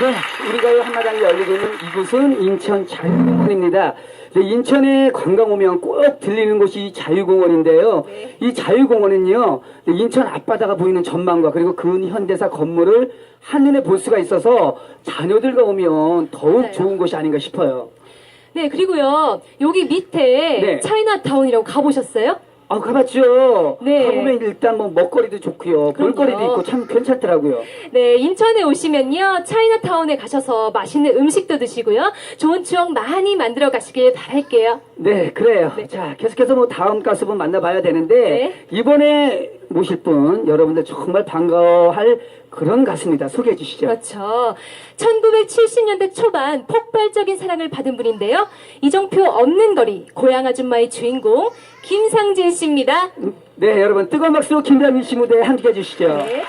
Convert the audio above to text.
네, 우리가 한마당에 열리고 있는 이곳은 인천 자유공원입니다. 네, 인천에 관광 오면 꼭 들리는 곳이 이 자유공원인데요. 네. 이 자유공원은요, 네, 인천 앞바다가 보이는 전망과 그리고 근현대사 건물을 한눈에 볼 수가 있어서 자녀들과 오면 더욱 맞아요. 좋은 곳이 아닌가 싶어요. 네, 그리고요, 여기 밑에 네. 차이나타운이라고 가보셨어요? 아, 가봤죠? 네. 가보면 일단 뭐 먹거리도 좋고요. 볼거리도. 있고 참 괜찮더라고요. 네, 인천에 오시면요, 차이나타운에 가셔서 맛있는 음식도 드시고요, 좋은 추억 많이 만들어 가시길 바랄게요. 네, 그래요. 네. 자, 계속해서 뭐 다음 가수분 만나봐야 되는데 네. 이번에 모실 분 여러분들 정말 반가워할 그런 가수입니다. 소개해 주시죠. 그렇죠. 1970년대 초반 폭발적인 사랑을 받은 분인데요. 이정표 없는 거리, 고향 아줌마의 주인공, 김상진 씨입니다. 네, 여러분 뜨거운 박수로 김병민 씨 무대 함께 해 주시죠. 네.